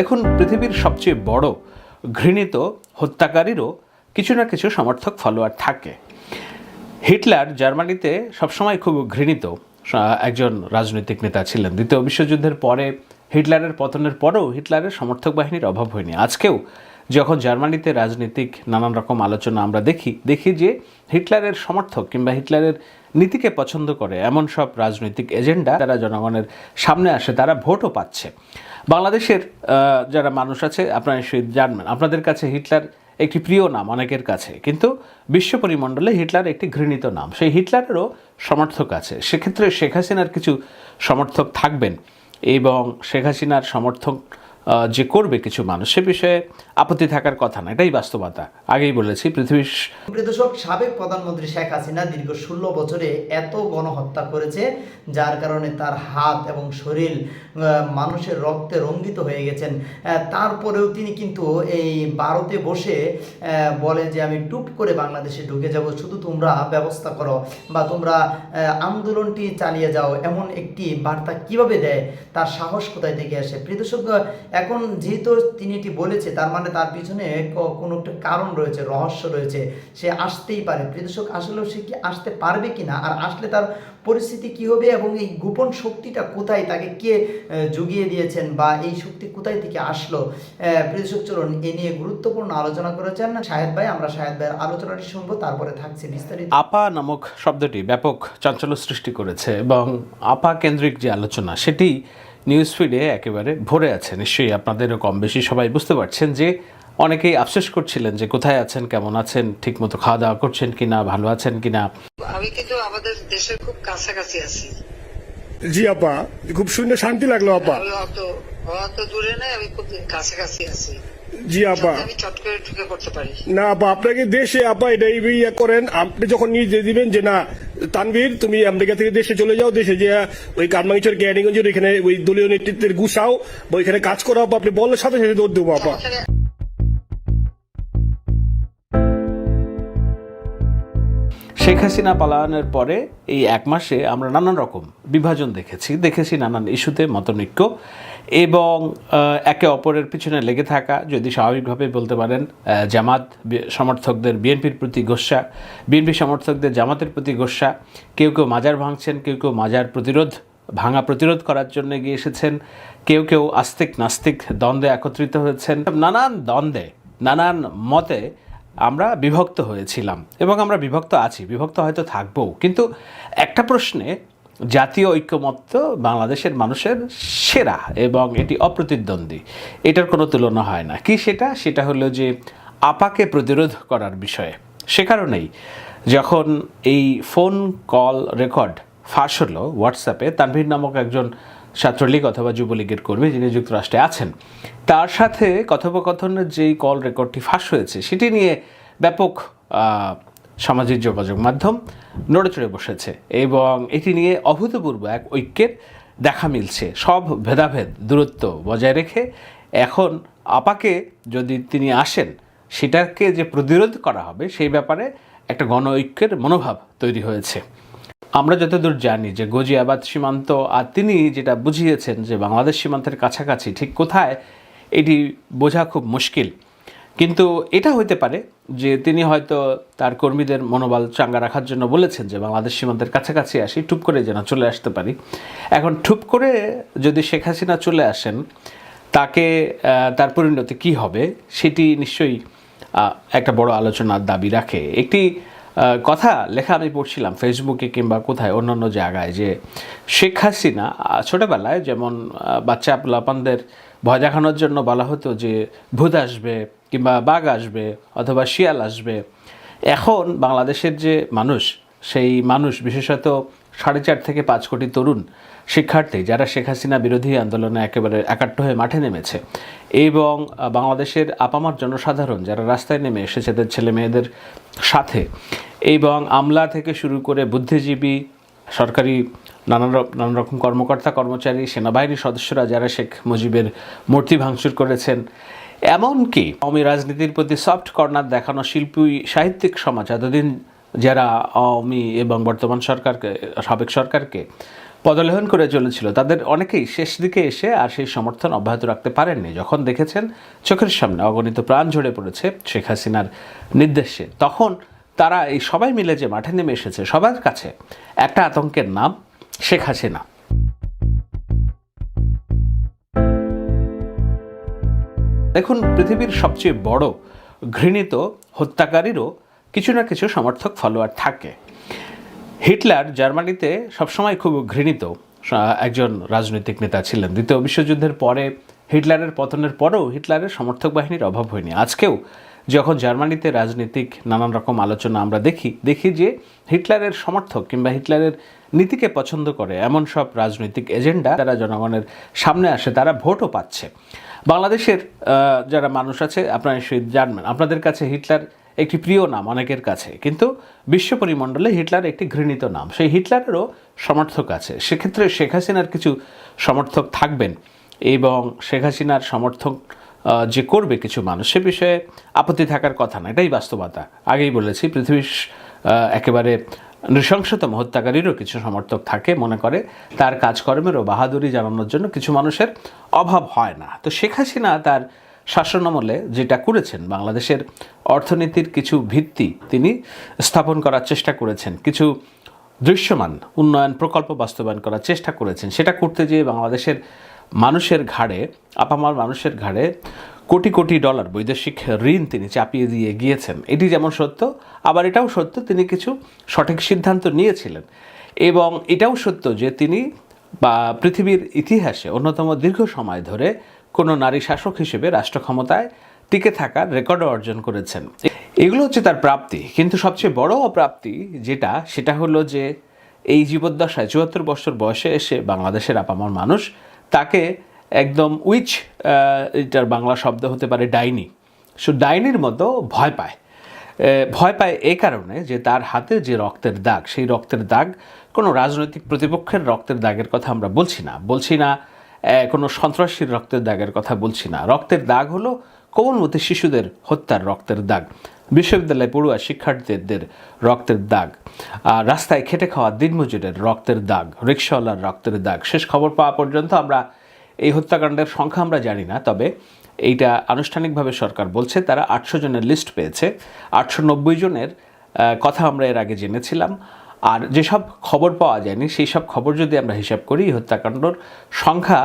দেখুন, পৃথিবীর সবচেয়ে বড় ঘৃণিত হত্যাকারীরও কিছু না কিছু সমর্থক ফলোয়ার থাকে। হিটলার জার্মানিতে সবসময় খুব ঘৃণিত একজন রাজনৈতিক নেতা ছিলেন। দ্বিতীয় বিশ্বযুদ্ধের পরে হিটলারের পতনের পরেও হিটলারের সমর্থক বাহিনীর অভাব হয়নি। আজকেও যখন জার্মানিতে রাজনৈতিক নানান রকম আলোচনা আমরা দেখি দেখি যে হিটলারের সমর্থক কিংবা হিটলারের নীতিকে পছন্দ করে এমন সব রাজনৈতিক এজেন্ডা যারা জনগণের সামনে আসে, তারা ভোটও পাচ্ছে। বাংলাদেশের যারা মানুষ আছে, আপনারা নিশ্চয়ই জানবেন, আপনাদের কাছে হিটলার একটি প্রিয় নাম অনেকের কাছে, কিন্তু বিশ্ব পরিমণ্ডলে হিটলার একটি ঘৃণিত নাম। সেই হিটলারেরও সমর্থক আছে। সেক্ষেত্রে শেখ হাসিনার কিছু সমর্থক থাকবেন এবং শেখ হাসিনার সমর্থক যে করবে কিছু মানুষ, সে বিষয়ে আপত্তি থাকার কথা না, এটাই বাস্তবতা। আগেই বলেছি, পৃথিবীর দর্শক, সাবেক প্রধানমন্ত্রী শেখ হাসিনা দীর্ঘ ষোলো বছরে এত গণহত্যা করেছে, যার কারণে তার হাত এবং শরীর মানুষের রক্তে রঙ্গিত হয়ে গেছেন। তারপরেও তিনি কিন্তু এই ভারতে বসে বলে যে আমি টুপ করে বাংলাদেশে ঢুকে যাব, শুধু তোমরা ব্যবস্থা করো বা তোমরা আন্দোলনটি চালিয়ে যাও, এমন একটি বার্তা কীভাবে দেয়, তার সাহস কোথায় থেকে আসে? প্রিয় এখন যেহেতু তিনি এটি বলেছে তার মানে তার পিছনে কোনো একটা কারণ রয়েছে রহস্য রয়েছে সে আসতেই পারে। প্রিয় দর্শক আসলেও সে কি আসতে পারবে কিনা? আর আসলে তার পরিস্থিতি কি হবে এবং এই গোপন শক্তিটা কোথায় তাকে কে জুগিয়ে দিয়েছেন বা এই শক্তি কোথায় থেকে আসলো? আহ, প্রিয় দর্শক চলুন এ নিয়ে গুরুত্বপূর্ণ আলোচনা করেছেন শাহেদ ভাই আমরা শাহেদ ভাইয়ের আলোচনাটি শুনব তারপরে থাকছে বিস্তারিত। আপা নামক শব্দটি ব্যাপক চাঞ্চল্য সৃষ্টি করেছে এবং আপা কেন্দ্রিক যে আলোচনা সেটি নিউজ ফিডে একেবারে ভরে আছে নিশ্চয়ই আপনাদেরও কম বেশি সবাই বুঝতে পারছেন যে অনেকেই আফসোস করছিলেন যে কোথায় আছেন কেমন আছেন ঠিকমতো খাওয়া দাওয়া করছেন কিনা ভালো আছেন কিনা। আমি কিন্তু আমাদের দেশের খুব কাছাকাছি আছি। জি আপা খুব শুনে শান্তি লাগল আপা। অত অত দূরে নাই আমি খুব কাছাকাছি আছি। জি আপা। না আপা আপনাকে দেশে আপা এটা ইয়ে করেন। আপনি যখন নিয়ে দিবেন যে না তানভীর তুমি আমেরিকা থেকে দেশে চলে যাও দেশে যে ওই কারমাঙ্গিচর ক্যানিগঞ্জের এখানে ওই দলীয় নেতৃত্বের গুছাও বা ওইখানে কাজ করো আপা আপনি বলার সাথে সাথে দৌড় দেবো আপা। শেখ হাসিনা পালায়নের পরে এই এক মাসে আমরা নানান রকম বিভাজন দেখেছি। দেখেছি নানান ইস্যুতে মতনৈক্য। এবং একে অপরের পিছনে লেগে থাকা, যদি স্বাভাবিকভাবে বলতে পারেন জামাত সমর্থকদের, বিএনপির প্রতি গোস্বা বিএনপি সমর্থকদের, জামাতের প্রতি গোস্বা কেউ কেউ মাজার ভাঙছেন, কেউ কেউ মাজার প্রতিরোধ, ভাঙা প্রতিরোধ করার জন্য এগিয়ে এসেছেন, কেউ কেউ আস্তিক নাস্তিক দ্বন্দ্বে একত্রিত হয়েছেন, নানান দ্বন্দ্বে, নানান মতে আমরা বিভক্ত হয়েছিলাম এবং আমরা বিভক্ত আছি, বিভক্ত হয়তো থাকবও। কিন্তু একটা প্রশ্নে জাতীয় ঐক্যমত্য বাংলাদেশের মানুষের সেরা এবং এটি অপ্রতিদ্বন্দ্বী। এটার কোনো তুলনা হয় না। কি সেটা? সেটা হলো যে আপাকে প্রতিরোধ করার বিষয়ে। সে কারণেই যখন এই ফোন কল রেকর্ড ফাঁস হলো হোয়াটসঅ্যাপে, তানভীর নামক একজন ছাত্রলীগ অথবা যুবলীগের কর্মী যিনি যুক্তরাষ্ট্রে আছেন, তার সাথে কথোপকথনের যেই কল রেকর্ডটি ফাঁস হয়েছে, সেটি নিয়ে ব্যাপক সামাজিক যোগাযোগ মাধ্যম নড়ে চড়ে বসেছে এবং এটি নিয়ে অভূতপূর্ব এক ঐক্যের দেখা মিলছে। সব ভেদাভেদ দূরত্ব বজায় রেখে এখন আপাকে যদি তিনি আসেন, সেটাকে যে প্রতিরোধ করা হবে, সেই ব্যাপারে একটা গণ ঐক্যের মনোভাব তৈরি হয়েছে। আমরা যতদূর জানি যে গজিয়াবাদ সীমান্ত, আর তিনি যেটা বুঝিয়েছেন যে বাংলাদেশ সীমান্তের কাছাকাছি ঠিক কোথায়, এটি বোঝা খুব মুশকিল। কিন্তু এটা হইতে পারে যে তিনি হয়তো তার কর্মীদের মনোবল চাঙ্গা রাখার জন্য বলেছেন যে বাংলাদেশ সীমান্তের কাছাকাছি আসি টুপ করে যেন চলে আসতে পারি। এখন টুপ করে যদি শেখ হাসিনা চলে আসেন, তাকে তার পরিণতি কী হবে সেটি নিশ্চয়ই একটা বড় আলোচনার দাবি রাখে। একটি কথা লেখা আমি পড়ছিলাম ফেসবুকে কিংবা কোথায় অন্যান্য জায়গায় যে শেখ হাসিনা ছোটোবেলায় যেমন বাচ্চা পোলাপানদের ভয় দেখানোর জন্য বলা হতো যে ভূত আসবে কিংবা বাঘ আসবে অথবা শিয়াল আসবে। এখন বাংলাদেশের যে মানুষ, সেই মানুষ, বিশেষত সাড়ে চার থেকে পাঁচ কোটি তরুণ শিক্ষার্থী, যারা শেখ হাসিনা বিরোধী আন্দোলনে একেবারে একাট্ট হয়ে মাঠে নেমেছে এবং বাংলাদেশের আপামার জনসাধারণ যারা রাস্তায় নেমে এসেছে তাদের ছেলে মেয়েদের সাথে এবং আমলা থেকে শুরু করে বুদ্ধিজীবী, সরকারি নানান র- নানান রকম কর্মকর্তা, কর্মচারী, সেনাবাহিনীর সদস্যরা যারা শেখ মুজিবের মূর্তি ভাঙচুর করেছেন। এমনকি আওয়ামী রাজনীতির প্রতি সফট কর্নার দেখানো শিল্পী, সাহিত্যিক সমাজ, এতদিন যারা আওয়ামী এবং বর্তমান সরকারকে, সাবেক সরকারকে পদলেহন করে চলেছিল, তাদের অনেকেই শেষ দিকে এসে আর সেই সমর্থন অব্যাহত রাখতে পারেননি। যখন দেখেছেন চোখের সামনে অগণিত প্রাণ ঝরে পড়েছে শেখ হাসিনার নির্দেশে, তখন তারা এই সবাই মিলে যে মাঠে নেমে এসেছে, সবার কাছে একটা আতঙ্কের নাম শেখ হাসিনা। দেখুন, পৃথিবীর সবচেয়ে বড় ঘৃণিত হত্যাকারীরও কিছু না কিছু সমর্থক ফলোয়ার থাকে। হিটলার জার্মানিতে সবসময় খুব ঘৃণিত একজন রাজনৈতিক নেতা ছিলেন। দ্বিতীয় বিশ্বযুদ্ধের পরে হিটলারের পতনের পরেও হিটলারের সমর্থক বাহিনীর অভাব হয়নি। আজকেও যখন জার্মানিতে রাজনৈতিক নানান রকম আলোচনা আমরা দেখি দেখি যে হিটলারের সমর্থক কিংবা হিটলারের নীতিকে পছন্দ করে, এমন সব রাজনৈতিক এজেন্ডা যারা জনগণের সামনে আসে, তারা ভোটও পাচ্ছে। বাংলাদেশের যারা মানুষ আছে, আপনারা নিশ্চয়ই জানবেন, আপনাদের কাছে হিটলার একটি প্রিয় নাম অনেকের কাছে, কিন্তু বিশ্ব পরিমণ্ডলে হিটলার একটি ঘৃণিত নাম। সেই হিটলারেরও সমর্থক আছে। সেক্ষেত্রে শেখ হাসিনার কিছু সমর্থক থাকবেন এবং শেখ হাসিনার সমর্থক যে করবে কিছু মানুষ, সে বিষয়ে আপত্তি থাকার কথা না, এটাই বাস্তবতা। আগেই বলেছি, পৃথিবীর একেবারে নৃশংসতম হত্যাকারীরও কিছু সমর্থক থাকে, মনে করে, তার কাজকর্মেরও বাহাদুরি জানানোর জন্য কিছু মানুষের অভাব হয় না। তো শেখ হাসিনা তার শাসনামলে যেটা করেছেন, বাংলাদেশের অর্থনীতির কিছু ভিত্তি তিনি স্থাপন করার চেষ্টা করেছেন, কিছু দৃশ্যমান উন্নয়ন প্রকল্প বাস্তবায়ন করার চেষ্টা করেছেন, সেটা করতে গিয়ে বাংলাদেশের মানুষের ঘাড়ে, আপামার মানুষের ঘাড়ে কোটি কোটি ডলার বৈদেশিক ঋণ তিনি চাপিয়ে দিয়ে গিয়েছেন। এটি যেমন সত্য, আবার এটাও সত্য, তিনি কিছু সঠিক সিদ্ধান্ত নিয়েছিলেন। এবং এটাও সত্য যে তিনি বা পৃথিবীর ইতিহাসে অন্যতম দীর্ঘ সময় ধরে কোনো নারী শাসক হিসেবে রাষ্ট্র ক্ষমতায় টিকে থাকার রেকর্ডও অর্জন করেছেন। এগুলো হচ্ছে তার প্রাপ্তি। কিন্তু সবচেয়ে বড় অপ্রাপ্তি যেটা, সেটা হলো যে এই জীবদ্দশায় চুয়াত্তর বছর বয়সে এসে বাংলাদেশের আপামর মানুষ তাকে একদম উইচ এটার বাংলা শব্দ হতে পারে ডাইনি। সো ডাইনির মতো ভয় পায়। ভয় পায় এই কারণে যে তার হাতে যে রক্তের দাগ, সেই রক্তের দাগ কোনো রাজনৈতিক প্রতিপক্ষের রক্তের দাগের কথা আমরা বলছি না। বলছি না কোনো সন্ত্রাসীর রক্তের দাগের কথা বলছি না। রক্তের দাগ হলো কোমলমতি শিশুদের হত্যার রক্তের দাগ। বিশ্ববিদ্যালয়ে পড়ুয়া শিক্ষার্থীদের রক্তের দাগ আর রাস্তায় খেটে খাওয়া দিনমজুরের রক্তের দাগ, রিক্সাওয়ালার রক্তের দাগ। শেষ খবর পাওয়া পর্যন্ত আমরা এই হত্যাকাণ্ডের সংখ্যা আমরা জানি না, তবে এইটা আনুষ্ঠানিকভাবে সরকার বলছে, তারা আটশো জনের লিস্ট পেয়েছে। আটশো নব্বই জনের কথা আমরা এর আগে জেনেছিলাম। আর যেসব খবর পাওয়া যায়নি, সেই সব খবর যদি আমরা হিসাব করি হত্যাকাণ্ডর সংখ্যা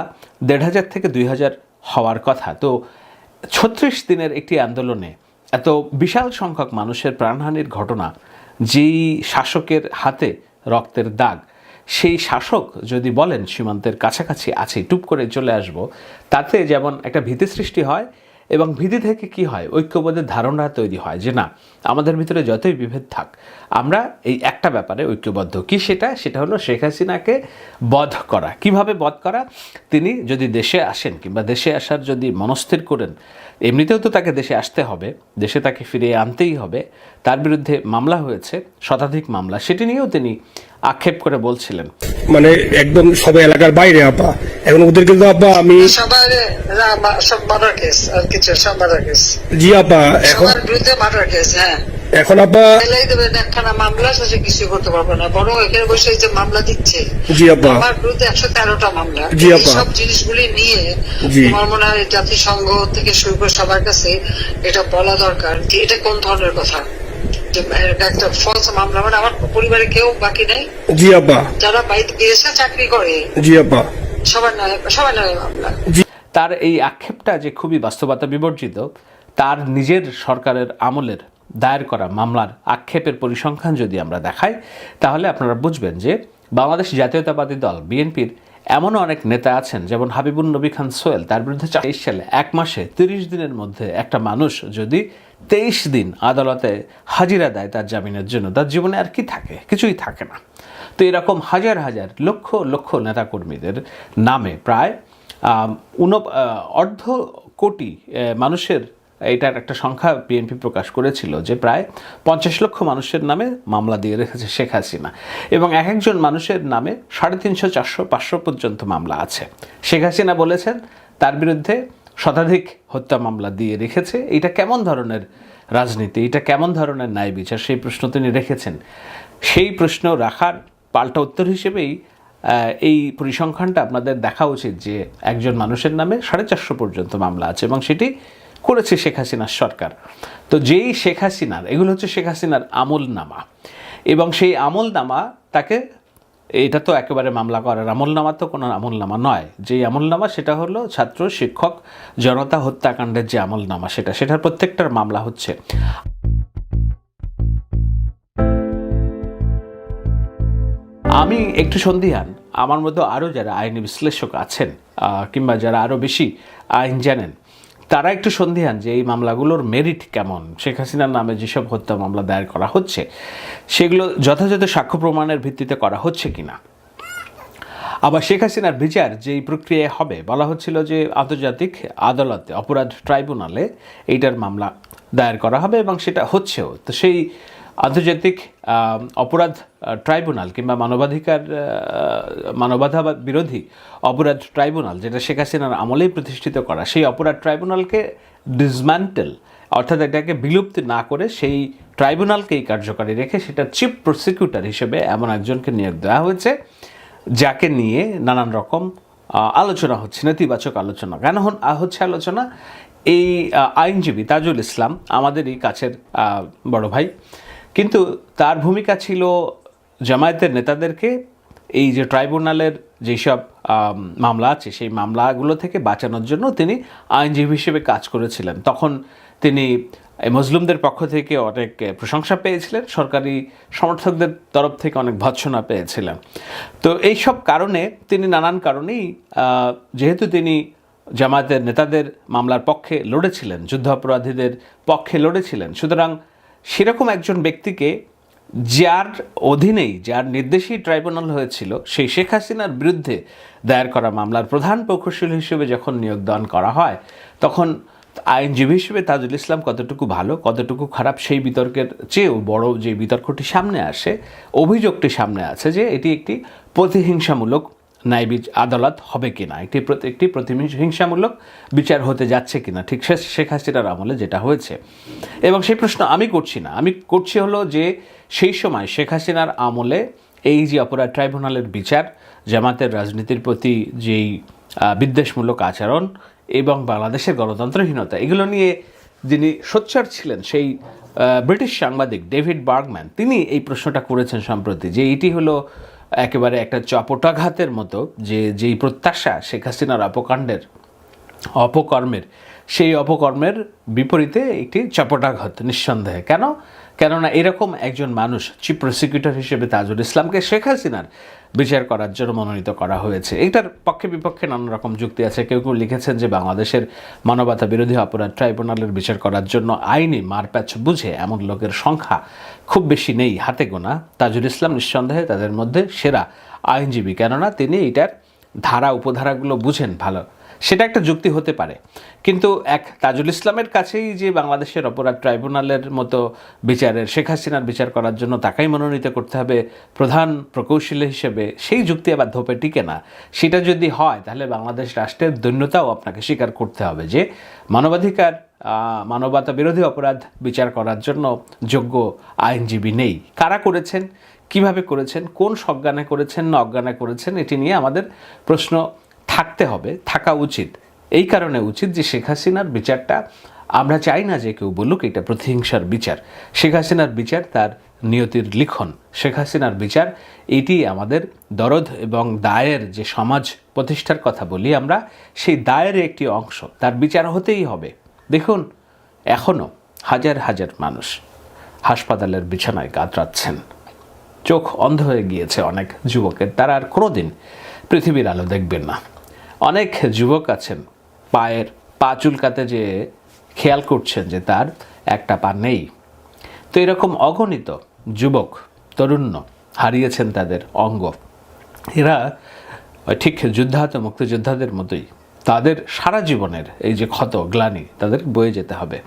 দেড় হাজার থেকে দুই হাজার হওয়ার কথা। তো ছত্রিশ দিনের একটি আন্দোলনে এত বিশাল সংখ্যক মানুষের প্রাণহানির ঘটনা, যেই শাসকের হাতে রক্তের দাগ, সেই শাসক যদি বলেন সীমান্তের কাছাকাছি আছে, টুপ করে চলে আসব, তাতে যেমন একটা ভীতি সৃষ্টি হয় এবং ভীতি থেকে কি হয়? ঐক্যবোধের ধারণা তৈরি হয় যে না, আমাদের ভিতরে যতই বিভেদ থাক, আমরা এই একটা ব্যাপারে ঐক্যবদ্ধ। কি সেটা? সেটা হলো শেখ হাসিনাকে বধ করা। কীভাবে বধ করা? তিনি যদি দেশে আসেন কিংবা দেশে আসার যদি মনস্থির করেন এমনিতেও তো তাকে দেশে আসতে হবে দেশে তাকে ফিরিয়ে আনতেই হবে। তার বিরুদ্ধে মামলা হয়েছে শতাধিক মামলা। সেটি নিয়েও তিনি আক্ষেপ করে বলছিলেন। মানে একদম সবাই এলাকার বাইরে আপা। এখন ওদেরকে কিন্তু আপা আমি সবার সব মার্ডার কেস আর কিছু সব মার্ডার কেস। জি আপা এখন বিরুদ্ধে মার্ডার কেস হ্যাঁ। এখন আপা একখানা মামলা শেষে কিছু করতে পারবে না। বরং এখানে বসে যে মামলা দিচ্ছে। জি আপা। আমার বিরুদ্ধে একশো তেরোটা মামলা। জি, আপা। সব জিনিসগুলি নিয়ে। আমার মনে হয় জাতিসংঘ থেকে শুরু করে সবার কাছে এটা বলা দরকার যে এটা কোন ধরনের কথা? যে একটা ফলস মামলা মানে আমার পরিবারে কেউ বাকি নেই। জি আপা। যারা বাইরে বিদেশে চাকরি করে। জি আপা। সবার নামে সবার নামে মামলা। তার এই আক্ষেপটা যে খুবই বাস্তবতা বিবর্জিত তার নিজের সরকারের আমলের দায়ের করা মামলার আক্ষেপের পরিসংখ্যান যদি আমরা দেখাই, তাহলে আপনারা বুঝবেন যে বাংলাদেশ জাতীয়তাবাদী দল, বিএনপির এমনও অনেক নেতা আছেন, যেমন হাবিবুল নবী খান সোয়েল তার বিরুদ্ধে তেইশ সালে এক মাসে তিরিশ দিনের মধ্যে একটা মানুষ যদি তেইশ দিন আদালতে হাজিরা দেয় তার জামিনের জন্য, তার জীবনে আর কি থাকে? কিছুই থাকে না। তো এরকম হাজার হাজার লক্ষ লক্ষ নেতাকর্মীদের নামে প্রায় উন অর্ধ কোটি মানুষের এটার একটা সংখ্যা বিএনপি প্রকাশ করেছিল যে প্রায় পঞ্চাশ লক্ষ মানুষের নামে মামলা দিয়ে রেখেছে শেখ হাসিনা এবং এক একজন মানুষের নামে সাড়ে তিনশো, চারশো, পাঁচশো পর্যন্ত মামলা আছে। শেখ হাসিনা বলেছেন, তার বিরুদ্ধে শতাধিক হত্যা মামলা দিয়ে রেখেছে। এটা কেমন ধরনের রাজনীতি? এটা কেমন ধরনের ন্যায় বিচার? সেই প্রশ্ন তিনি রেখেছেন। সেই প্রশ্ন রাখার পাল্টা উত্তর হিসেবেই এই পরিসংখ্যানটা আপনাদের দেখা উচিত যে একজন মানুষের নামে সাড়ে চারশো পর্যন্ত মামলা আছে এবং সেটি করেছে শেখ হাসিনার সরকার। তো যেই শেখ হাসিনার, এগুলো হচ্ছে শেখ হাসিনার আমল নামা এবং সেই আমল নামা তাকে, এটা তো একেবারে মামলা করার আমলনামা তো কোনো আমলনামা নয়। যেই আমলনামা সেটা হলো ছাত্র, শিক্ষক, জনতা হত্যাকাণ্ডের যে আমলনামা সেটা, সেটার প্রত্যেকটার মামলা হচ্ছে। আমি একটু সন্দিহান আমার মতো আরও যারা আইনি বিশ্লেষক আছেন কিংবা যারা আরও বেশি আইন জানেন তারা একটু সন্ধিহান যে এই মামলাগুলোর মেরিট কেমন? শেখ হাসিনার নামে যেসব হত্যা মামলা দায়ের করা হচ্ছে, সেগুলো যথাযথ সাক্ষ্য প্রমাণের ভিত্তিতে করা হচ্ছে কিনা? আবার শেখ হাসিনার বিচার যেই প্রক্রিয়ায় হবে, বলা হচ্ছিল যে আন্তর্জাতিক আদালতে, অপরাধ ট্রাইব্যুনালে এইটার মামলা দায়ের করা হবে এবং সেটা হচ্ছেও। তো সেই আন্তর্জাতিক অপরাধ ট্রাইব্যুনাল কিংবা মানবাধিকার মানবাধা বিরোধী অপরাধ ট্রাইব্যুনাল, যেটা শেখ হাসিনার আমলেই প্রতিষ্ঠিত করা, সেই অপরাধ ট্রাইব্যুনালকে ডিসম্যান্টেল অর্থাৎ এটাকে বিলুপ্তি না করে সেই ট্রাইব্যুনালকেই কার্যকারী রেখে সেটা চিফ প্রসিকিউটর হিসেবে এমন একজনকে নিয়োগ দেওয়া হয়েছে, যাকে নিয়ে নানান রকম আলোচনা হচ্ছে, নেতিবাচক আলোচনা, কেন হন- হচ্ছে আলোচনা, এই আইনজীবী তাজুল ইসলাম আমাদেরই কাছের বড় ভাই কিন্তু তার ভূমিকা ছিল জামায়াতের নেতাদেরকে এই যে ট্রাইব্যুনালের যেসব মামলা আছে, সেই মামলাগুলো থেকে বাঁচানোর জন্য তিনি আইনজীবী হিসেবে কাজ করেছিলেন। তখন তিনি এই মজলুমদের পক্ষ থেকে অনেক প্রশংসা পেয়েছিলেন, সরকারি সমর্থকদের তরফ থেকে অনেক ভৎসনা পেয়েছিলেন। তো এই সব কারণে তিনি নানান কারণেই যেহেতু তিনি জামায়াতের নেতাদের মামলার পক্ষে লড়েছিলেন, যুদ্ধাপরাধীদের পক্ষে লড়েছিলেন, সুতরাং সেরকম একজন ব্যক্তিকে যার অধীনেই, যার নির্দেশেই ট্রাইব্যুনাল হয়েছিল, সেই শেখ হাসিনার বিরুদ্ধে দায়ের করা মামলার প্রধান প্রকৌশলী হিসেবে যখন নিয়োগদান করা হয়, তখন আইনজীবী হিসেবে তাজুল ইসলাম কতটুকু ভালো, কতটুকু খারাপ, সেই বিতর্কের চেয়েও বড় যে বিতর্কটি সামনে আসে, অভিযোগটি সামনে আছে যে এটি একটি প্রতিহিংসামূলক ন্যায় আদালত হবে কিনা? একটি প্রতি- একটি প্রতিহিংসামূলক বিচার হতে যাচ্ছে কিনা? ঠিক সে শেখ হাসিনার আমলে যেটা হয়েছে। এবং সেই প্রশ্ন আমি করছি না। আমি করছি হলো যে সেই সময় শেখ হাসিনার আমলে এই যে অপরাধ ট্রাইব্যুনালের বিচার, জামাতের রাজনীতির প্রতি যেই বিদ্বেষমূলক আচরণ এবং বাংলাদেশের গণতন্ত্রহীনতা, এগুলো নিয়ে যিনি সোচ্চার ছিলেন সেই ব্রিটিশ সাংবাদিক ডেভিড বার্গম্যান, তিনি এই প্রশ্নটা করেছেন সম্প্রতি যে এটি হলো একেবারে একটা চপটাঘাতের মতো যে যেই প্রত্যাশা শেখ হাসিনার অপকাণ্ডের। অপকর্মের, সেই অপকর্মের বিপরীতে একটি চপটাঘাত নিঃসন্দেহে। কেন? কেননা এরকম একজন মানুষ চিফ প্রসিকিউটর হিসেবে তাজুল ইসলামকে শেখ হাসিনার বিচার করার জন্য মনোনীত করা হয়েছে। এটার পক্ষে বিপক্ষে নানা রকম যুক্তি আছে। কেউ কেউ লিখেছেন যে বাংলাদেশের মানবতা বিরোধী অপরাধ ট্রাইব্যুনালের বিচার করার জন্য আইনি মারপ্যাচ বুঝে এমন লোকের সংখ্যা খুব বেশি নেই, হাতে গোনা। তাজুল ইসলাম নিঃসন্দেহে তাদের মধ্যে সেরা আইনজীবী। কেননা তিনি এটার ধারা, উপধারাগুলো বুঝেন ভালো। সেটা একটা যুক্তি হতে পারে। কিন্তু এক তাজুল ইসলামের কাছেই যে বাংলাদেশের অপরাধ ট্রাইব্যুনালের মতো বিচারের, শেখ হাসিনার বিচার করার জন্য তাকেই মনোনীত করতে হবে প্রধান প্রকৌশলী হিসেবে, সেই যুক্তি আবার ধোপে টিকে না। সেটা যদি হয়, তাহলে বাংলাদেশ রাষ্ট্রের দৈন্যতাও আপনাকে স্বীকার করতে হবে যে মানবাধিকার মানবতা বিরোধী অপরাধ বিচার করার জন্য যোগ্য আইনজীবী নেই। কারা করেছেন? কীভাবে করেছেন? কোন সজ্ঞানে করেছেন? না অজ্ঞানে করেছেন? এটি নিয়ে আমাদের প্রশ্ন থাকতে হবে, থাকা উচিত। এই কারণে উচিত যে শেখ হাসিনার বিচারটা, আমরা চাই না যে কেউ বলুক এটা প্রতিহিংসার বিচার। শেখ হাসিনার বিচার তার নিয়তির লিখন। শেখ হাসিনার বিচার, এটি আমাদের দরদ এবং দায়ের যে সমাজ প্রতিষ্ঠার কথা বলি আমরা, সেই দায়ের একটি অংশ। তার বিচার হতেই হবে। দেখুন এখনও হাজার হাজার মানুষ হাসপাতালের বিছানায় কাতরাচ্ছেন। চোখ অন্ধ হয়ে গিয়েছে অনেক যুবকের। তারা আর কোনোদিন পৃথিবীর আলো দেখবেন না। অনেক যুবক আছেন, পায়ের পা চুলকাতে যে খেয়াল করছেন যে তার একটা পা নেই। তো এরকম অগণিত যুবক, তরুণ্য হারিয়েছেন তাদের অঙ্গ। এরা ঠিক যুদ্ধাহত, মুক্তিযোদ্ধাদের মতোই তাদের সারা জীবনের এই যে ক্ষত, গ্লানি তাদের বয়ে যেতে হবে।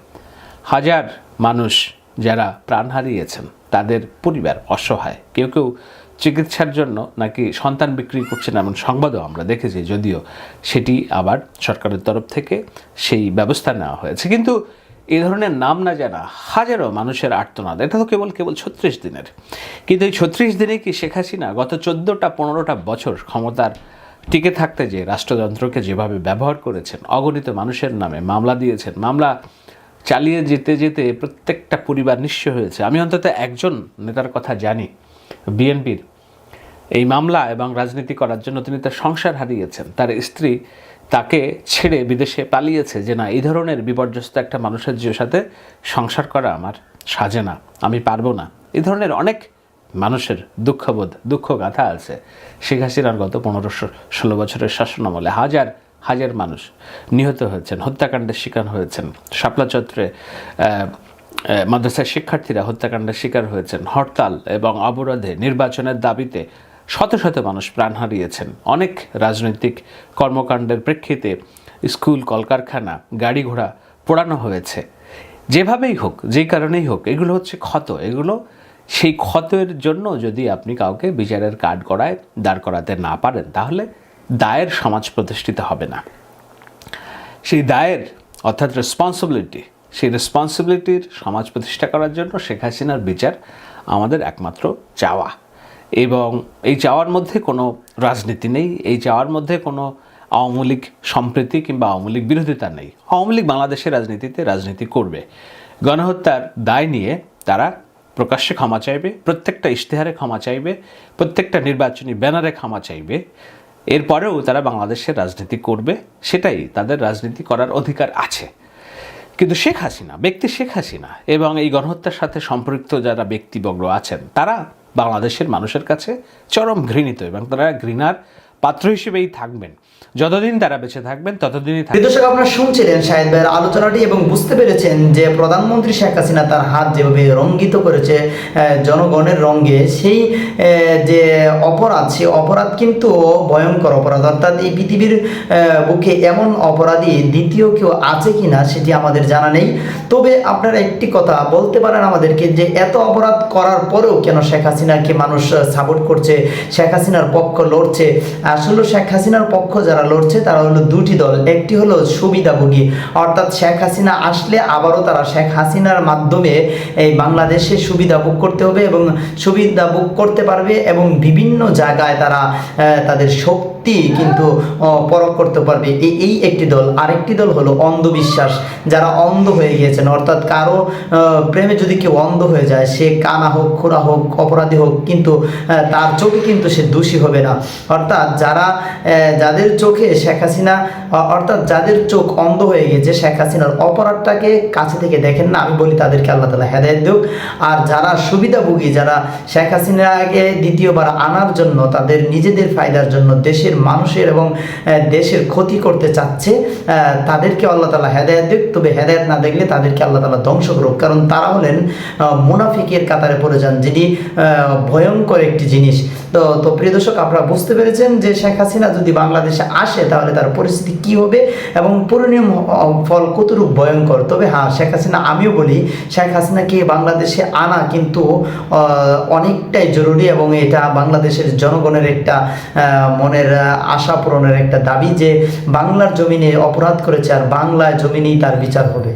হাজার মানুষ যারা প্রাণ হারিয়েছেন, তাদের পরিবার অসহায়। কেউ কেউ চিকিৎসার জন্য নাকি সন্তান বিক্রি করছেন এমন সংবাদও আমরা দেখেছি, যদিও সেটি আবার সরকারের তরফ থেকে সেই ব্যবস্থা নেওয়া হয়েছে। কিন্তু এই ধরনের নাম না জানা হাজারো মানুষের আর্তনাদ, এটা তো কেবল কেবল ছত্রিশ দিনের। কিন্তু এই ছত্রিশ দিনে কি শেখ হাসিনা গত চোদ্দোটা, পনেরোটা বছর ক্ষমতার টিকে থাকতে যে রাষ্ট্রযন্ত্রকে যেভাবে ব্যবহার করেছেন, অগণিত মানুষের নামে মামলা দিয়েছেন, মামলা চালিয়ে যেতে যেতে প্রত্যেকটা পরিবার নিঃস্ব হয়েছে, আমি অন্তত একজন নেতার কথা জানি। বিএনপির এই মামলা এবং রাজনীতি করার জন্য তিনি তার সংসার হারিয়েছেন। তার স্ত্রী তাকে ছেড়ে বিদেশে পালিয়েছে যে, না, এই ধরনের বিপর্যস্ত একটা মানুষের যে সাথে সংসার করা আমার সাজে না, আমি পারব না। এই ধরনের অনেক মানুষের দুঃখবোধ দুঃখ গাথা আছে। শেখ হাসিনার গত পনেরোশো ষোলো বছরের শাসনামলে হাজার হাজার মানুষ নিহত হয়েছেন, হত্যাকাণ্ডের শিকার হয়েছেন। শাপলা চত্রে মাদ্রাসার শিক্ষার্থীরা হত্যাকাণ্ডের শিকার হয়েছেন, হরতাল এবং অবরোধে নির্বাচনের দাবিতে শত শত মানুষ প্রাণ হারিয়েছেন। অনেক রাজনৈতিক কর্মকাণ্ডের প্রেক্ষিতে স্কুল, কলকারখানা গাড়ি ঘোড়া পোড়ানো হয়েছে। যেভাবেই হোক, যেই কারণেই হোক, এগুলো হচ্ছে ক্ষত। এগুলো সেই ক্ষতের জন্য যদি আপনি কাউকে বিচারের কাঠ গড়ায় দাঁড় করাতে না পারেন, তাহলে দায়ের সমাজ প্রতিষ্ঠিত হবে না। সেই দায়ের, অর্থাৎ রেসপন্সিবিলিটি সেই রেসপন্সিবিলিটির সমাজ প্রতিষ্ঠা করার জন্য শেখ হাসিনার বিচার আমাদের একমাত্র চাওয়া। এবং এই চাওয়ার মধ্যে কোনো রাজনীতি নেই, এই চাওয়ার মধ্যে কোনো আওয়ামী লীগ সম্প্রীতি কিংবা আওয়ামী লীগ বিরোধিতা নেই। আওয়ামী লীগ বাংলাদেশের রাজনীতিতে রাজনীতি করবে। গণহত্যার দায় নিয়ে তারা প্রকাশ্যে ক্ষমা চাইবে, প্রত্যেকটা ইশতেহারে ক্ষমা চাইবে, প্রত্যেকটা নির্বাচনী ব্যানারে ক্ষমা চাইবে। এরপরেও তারা বাংলাদেশের রাজনীতি করবে, সেটাই তাদের রাজনীতি করার অধিকার আছে। কিন্তু শেখ হাসিনা, ব্যক্তি শেখ হাসিনা এবং এই গণহত্যার সাথে সম্পৃক্ত যারা ব্যক্তিবগ্র আছেন, তারা বাংলাদেশের মানুষের কাছে চরম ঘৃণিত এবং তারা ঘৃণার পাত্র হিসেবেই থাকবেন। যতদিন তারা বেঁচে থাকবেন, ততদিনই থাকবেন। দর্শক, আপনারা শুনছিলেন শাহেদ ভাইয়ের আলোচনাটি এবং বুঝতে পেরেছেন যে প্রধানমন্ত্রী শেখ হাসিনা তার হাত যেভাবে রঙ্গিত করেছে জনগণের রঙ্গে সেই যে অপরাধ সেই অপরাধ কিন্তু ভয়ঙ্কর অপরাধ। অর্থাৎ এই পৃথিবীর বুকে এমন অপরাধী দ্বিতীয় কেউ আছে কিনা সেটি আমাদের জানা নেই। তবে আপনারা একটি কথা বলতে পারেন আমাদেরকে যে এত অপরাধ করার পরেও কেন শেখ হাসিনাকে মানুষ সাপোর্ট করছে, শেখ হাসিনার পক্ষ লড়ছে আসলে শেখ হাসিনার পক্ষ যারা লড়ছে, তারা হলো দুটি দল। একটি হলো সুবিধাভোগী। অর্থাৎ শেখ হাসিনা আসলে আবারও তারা শেখ হাসিনার মাধ্যমে এই বাংলাদেশে সুবিধা ভোগ করতে হবে এবং সুবিধা ভোগ করতে পারবে এবং বিভিন্ন জায়গায় তারা তাদের শক্তি কিন্তু পরখ করতে পারবে। এই এই একটি দল। আরেকটি দল হলো অন্ধবিশ্বাস। যারা অন্ধ হয়ে গিয়েছেন, অর্থাৎ কারও প্রেমে যদি কেউ অন্ধ হয়ে যায়, সে কানা হোক, খোরা হোক, অপরাধী হোক, কিন্তু তার চোখে কিন্তু সে দোষী হবে না। অর্থাৎ যারা যাদের চোখে শেখ হাসিনা অর্থাৎ যাদের চোখ অন্ধ হয়ে গেছে শেখ হাসিনার অপরাধটাকে কাছে থেকে দেখেন না আমি বলি তাদেরকে আল্লাহ তালা হেদায়ত দেওক আর যারা সুবিধাভোগী যারা শেখ হাসিনাকে দ্বিতীয়বার আনার জন্য তাদের নিজেদের ফায়দার জন্য দেশের মানুষের এবং দেশের ক্ষতি করতে চাচ্ছে তাদেরকে আল্লাহ তালা হেদায়ত দেখ তবে হেদায়ত না দেখলে তাদেরকে আল্লাহ তালা ধ্বংস করুক। কারণ তারা হলেন মুনাফিকের কাতারে পড়ে যান আহ, ভয়ঙ্কর একটি জিনিস। তো তো প্রিয় দর্শক আপনারা বুঝতে পেরেছেন যে শেখ হাসিনা যদি বাংলাদেশে আসে, তাহলে তার পরিস্থিতি কি হবে এবং পরিণাম ফল কতটুকু ভয়ঙ্কর? তবে হ্যাঁ শেখ হাসিনা, আমিও বলি, শেখ হাসিনাকে বাংলাদেশে আনা কিন্তু অনেকটাই জরুরি এবং এটা বাংলাদেশের জনগণের একটা মনের আশা পূরণের একটা দাবি যে বাংলার জমিনে অপরাধ করেছে আর বাংলার জমিনেই তার বিচার হবে।